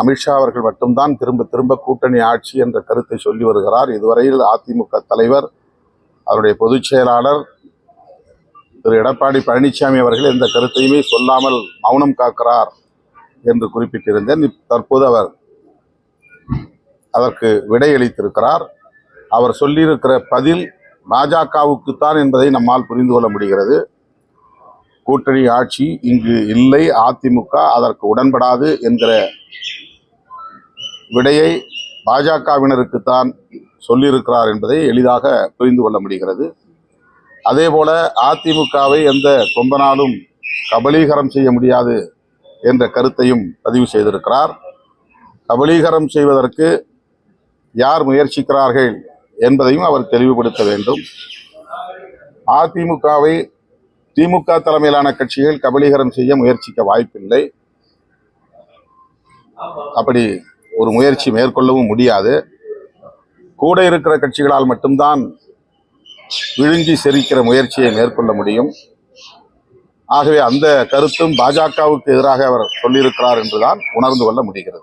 அமித்ஷா அவர்கள் மட்டும்தான் திரும்ப திரும்ப கூட்டணி ஆட்சி என்ற கருத்தை சொல்லி வருகிறார். இதுவரையில் அதிமுக தலைவர் அவருடைய பொதுச் செயலாளர் திரு எடப்பாடி பழனிசாமி அவர்கள் எந்த கருத்தையுமே சொல்லாமல் மௌனம் காக்கிறார் என்று குறிப்பிட்டிருந்தேன். தற்போது அவர் அதற்கு விடையளித்திருக்கிறார் அவர் சொல்லியிருக்கிற பதில் பாஜகவுக்குத்தான் என்பதை நம்மால் புரிந்து கொள்ள முடிகிறது. கூட்டணி ஆட்சி இங்கு இல்லை அதிமுக அதற்கு உடன்படாது என்கிற விடையை பாஜகவினருக்குத்தான் சொல்லியிருக்கிறார் என்பதை எளிதாக புரிந்து கொள்ள முடிகிறது. அதே போல அதிமுகவை எந்த கொம்பனாலும் கபலீகரம் செய்ய முடியாது என்ற கருத்தையும் பதிவு செய்திருக்கிறார். கபலீகரம் செய்வதற்கு யார் முயற்சிக்கிறார்கள் என்பதையும் அவர் தெளிவுபடுத்த வேண்டும். அதிமுகவை திமுக தலைமையிலான கட்சிகள் கபலீகரம் செய்ய முயற்சிக்க வாய்ப்பில்லை. அப்படி ஒரு முயற்சி மேற்கொள்ளவும் முடியாது. கூட இருக்கிற கட்சிகளால் மட்டும்தான் விழுங்கி செரிக்கிற முயற்சியை மேற்கொள்ள முடியும். ஆகவே அந்த கருத்தும் பாஜகவுக்கு எதிராக அவர் சொல்லியிருக்கிறார் என்றுதான் உணர்ந்து கொள்ள முடிகிறது.